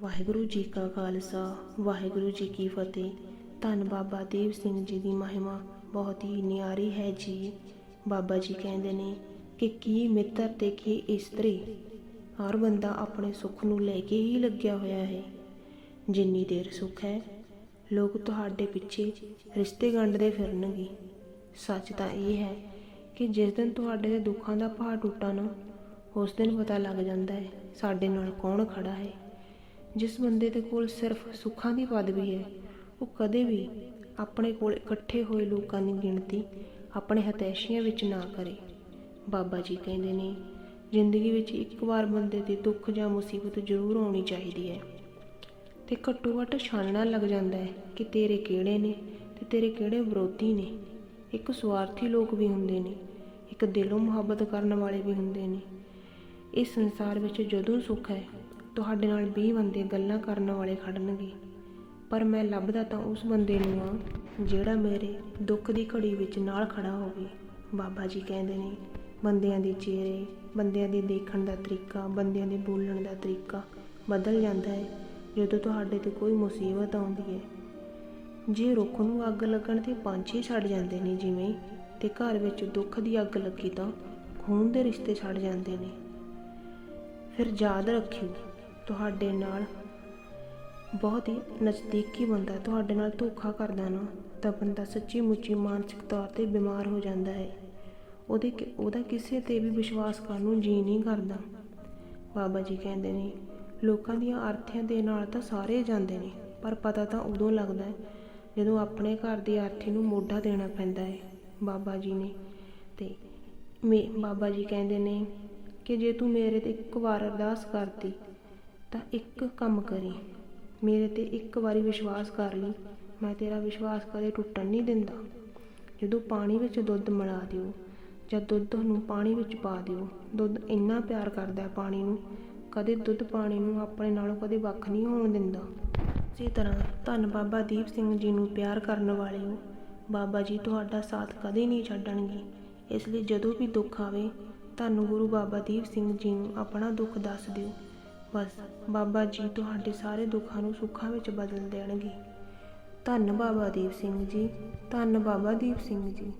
ਵਾਹਿਗੁਰੂ ਜੀ ਕਾ ਖਾਲਸਾ, ਵਾਹਿਗੁਰੂ ਜੀ ਕੀ ਫਤਿਹ। ਧੰਨ ਬਾਬਾ ਦੇਵ ਸਿੰਘ ਜੀ ਦੀ ਮਹਿਮਾ ਬਹੁਤ ਹੀ ਨਿਆਰੀ ਹੈ ਜੀ। ਬਾਬਾ ਜੀ ਕਹਿੰਦੇ ਨੇ ਕਿ ਕੀ ਮਿੱਤਰ ਤੇ ਕੀ ਇਸਤਰੀ, ਹਰ ਬੰਦਾ ਆਪਣੇ ਸੁੱਖ ਨੂੰ ਲੈ ਕੇ ਹੀ ਲੱਗਿਆ ਹੋਇਆ ਹੈ। ਜਿੰਨੀ ਦੇਰ ਸੁੱਖ ਹੈ, ਲੋਕ ਤੁਹਾਡੇ ਪਿੱਛੇ ਰਿਸ਼ਤੇ ਗੰਢਦੇ ਫਿਰਨਗੇ। ਸੱਚ ਤਾਂ ਇਹ ਹੈ ਕਿ ਜਿਸ ਦਿਨ ਤੁਹਾਡੇ ਦੇ ਦੁੱਖਾਂ ਦਾ ਭਾਰ ਟੁੱਟਾ ਨਾ, ਉਸ ਦਿਨ ਪਤਾ ਲੱਗ ਜਾਂਦਾ ਹੈ ਸਾਡੇ ਨਾਲ ਕੌਣ ਖੜਾ ਹੈ। ਜਿਸ ਬੰਦੇ ਦੇ ਕੋਲ ਸਿਰਫ ਸੁੱਖਾਂ ਦੀ ਪਦਵੀ ਹੈ, ਉਹ ਕਦੇ ਵੀ ਆਪਣੇ ਕੋਲ ਇਕੱਠੇ ਹੋਏ ਲੋਕਾਂ ਦੀ ਗਿਣਤੀ ਆਪਣੇ ਹਤੈਸ਼ੀਆਂ ਵਿੱਚ ਨਾ ਕਰੇ। ਬਾਬਾ ਜੀ ਕਹਿੰਦੇ ਨੇ, ਜ਼ਿੰਦਗੀ ਵਿੱਚ ਇੱਕ ਵਾਰ ਬੰਦੇ ਤੇ ਦੁੱਖ ਜਾਂ ਮੁਸੀਬਤ ਜ਼ਰੂਰ ਆਉਣੀ ਚਾਹੀਦੀ ਹੈ। ਤੇ ਘੱਟੋ ਘੱਟ ਛਾਨਣਾ ਲੱਗ ਜਾਂਦਾ ਹੈ ਕਿ ਤੇਰੇ ਕਿਹੜੇ ਨੇ ਤੇ ਤੇਰੇ ਕਿਹੜੇ ਵਿਰੋਧੀ ਨੇ। ਇੱਕ ਸਵਾਰਥੀ ਲੋਕ ਵੀ ਹੁੰਦੇ ਨੇ, ਇੱਕ ਦਿਲੋਂ ਮੁਹੱਬਤ ਕਰਨ ਵਾਲੇ ਵੀ ਹੁੰਦੇ ਨੇ। ਇਸ ਸੰਸਾਰ ਵਿੱਚ ਜਦੋਂ ਸੁੱਖ ਹੈ ਤੁਹਾਡੇ ਨਾਲ 20 ਬੰਦੇ ਗੱਲਾਂ ਕਰਨ ਵਾਲੇ ਖੜਨਗੇ। ਪਰ ਮੈਂ ਲੱਭਦਾ ਤਾਂ ਉਸ ਬੰਦੇ ਨੂੰ ਆ ਜਿਹੜਾ ਮੇਰੇ ਦੁੱਖ ਦੀ ਘੜੀ ਵਿੱਚ ਨਾਲ ਖੜਾ ਹੋਵੇ। ਬਾਬਾ ਜੀ ਕਹਿੰਦੇ ਨੇ, ਬੰਦਿਆਂ ਦੇ ਚਿਹਰੇ, ਬੰਦਿਆਂ ਦੇ ਦੇਖਣ ਦਾ ਤਰੀਕਾ, ਬੰਦਿਆਂ ਦੇ ਬੋਲਣ ਦਾ ਤਰੀਕਾ ਬਦਲ ਜਾਂਦਾ ਹੈ। ਜਦੋਂ ਤੁਹਾਡੇ ਤੇ ਕੋਈ ਮੁਸੀਬਤ ਆਉਂਦੀ ਹੈ, ਜੇ ਰੁੱਖ ਨੂੰ ਅੱਗ ਲੱਗਣ ਤੇ ਪੰਛੀ ਛੱਡ ਜਾਂਦੇ ਨੇ ਜਿਵੇਂ, ਤੇ ਘਰ ਵਿੱਚ ਦੁੱਖ ਦੀ ਅੱਗ ਲੱਗੀ ਤਾਂ ਖੂਨ ਦੇ ਰਿਸ਼ਤੇ ਛੱਡ ਜਾਂਦੇ ਨੇ। ਫਿਰ ਯਾਦ ਰੱਖਿਓ ਤੁਹਾਡੇ ਨਾਲ ਬਹੁਤ ਹੀ ਨਜ਼ਦੀਕੀ ਬੰਦਾ ਤੁਹਾਡੇ ਨਾਲ ਧੋਖਾ ਕਰਦਾ ਨਾ, ਤਾਂ ਬੰਦਾ ਸੱਚੀ ਮੁੱਚੀ ਮਾਨਸਿਕ ਤੌਰ ਤੇ ਬਿਮਾਰ ਹੋ ਜਾਂਦਾ ਹੈ। ਉਹਦੇ ਕਿ- ਉਹਦਾ ਕਿਸੇ ਤੇ ਵੀ ਵਿਸ਼ਵਾਸ ਕਰਨ ਨੂੰ ਜੀ ਨਹੀਂ ਕਰਦਾ। ਬਾਬਾ ਜੀ ਕਹਿੰਦੇ ਨੇ, ਲੋਕਾਂ ਦੀਆਂ ਆਰਥੀਆਂ ਦੇ ਨਾਲ ਤਾਂ ਸਾਰੇ ਜਾਂਦੇ ਨੇ, ਪਰ ਪਤਾ ਤਾਂ ਉਦੋਂ ਲੱਗਦਾ ਹੈ ਜਦੋਂ ਆਪਣੇ ਘਰ ਦੀ ਆਰਥੀ ਨੂੰ ਮੋਢਾ ਦੇਣਾ ਪੈਂਦਾ ਹੈ। ਬਾਬਾ ਜੀ ਨੇ ਤੇ ਮੇ, ਬਾਬਾ ਜੀ ਕਹਿੰਦੇ ਨੇ ਕਿ ਜੇ ਤੂੰ ਮੇਰੇ ਤੇ ਇੱਕ ਵਾਰ ਅਰਦਾਸ ਕਰਤੀ ਤਾਂ ਇੱਕ ਕੰਮ ਕਰੀ। ਮੇਰੇ ਤੇ ਇੱਕ ਵਾਰੀ ਵਿਸ਼ਵਾਸ ਕਰ ਲਈ। ਮੈਂ ਤੇਰਾ ਵਿਸ਼ਵਾਸ ਕਦੇ ਟੁੱਟਣ ਨਹੀਂ ਦਿੰਦਾ। ਜਦੋਂ ਪਾਣੀ ਵਿੱਚ ਦੁੱਧ ਮਿਲਾ ਦਿਓ, ਜਾਂ ਦੁੱਧ ਨੂੰ ਪਾਣੀ ਵਿੱਚ ਪਾ ਦਿਓ, ਦੁੱਧ ਇੰਨਾ ਪਿਆਰ ਕਰਦਾ ਹੈ ਪਾਣੀ ਨੂੰ, ਕਦੇ ਦੁੱਧ ਪਾਣੀ ਨੂੰ ਆਪਣੇ ਨਾਲੋਂ ਕਦੇ ਵੱਖ ਨਹੀਂ ਹੋਣ ਦਿੰਦਾ। ਇਸੇ ਤਰ੍ਹਾਂ ਧੰਨ ਬਾਬਾ ਦੀਪ ਸਿੰਘ ਜੀ ਨੂੰ ਪਿਆਰ ਕਰਨ ਵਾਲੇ ਹੋ ਬਾਬਾ ਜੀ ਤੁਹਾਡਾ ਸਾਥ ਕਦੇ ਨਹੀਂ ਛੱਡਣਗੇ। ਇਸ ਲਈ ਜਦੋਂ ਵੀ ਦੁੱਖ ਆਵੇ ਤੁਹਾਨੂੰ ਗੁਰੂ ਬਾਬਾ ਦੀਪ ਸਿੰਘ ਜੀ ਨੂੰ ਆਪਣਾ ਦੁੱਖ ਦੱਸ ਦਿਓ। ਬਸ, ਬਾਬਾ ਜੀ ਤੁਹਾਡੇ ਸਾਰੇ ਦੁੱਖਾਂ ਨੂੰ ਸੁੱਖਾਂ ਵਿੱਚ ਬਦਲ ਦੇਣਗੇ। ਧੰਨ ਬਾਬਾ ਦੀਪ ਸਿੰਘ ਜੀ, ਧੰਨ ਬਾਬਾ ਦੀਪ ਸਿੰਘ ਜੀ।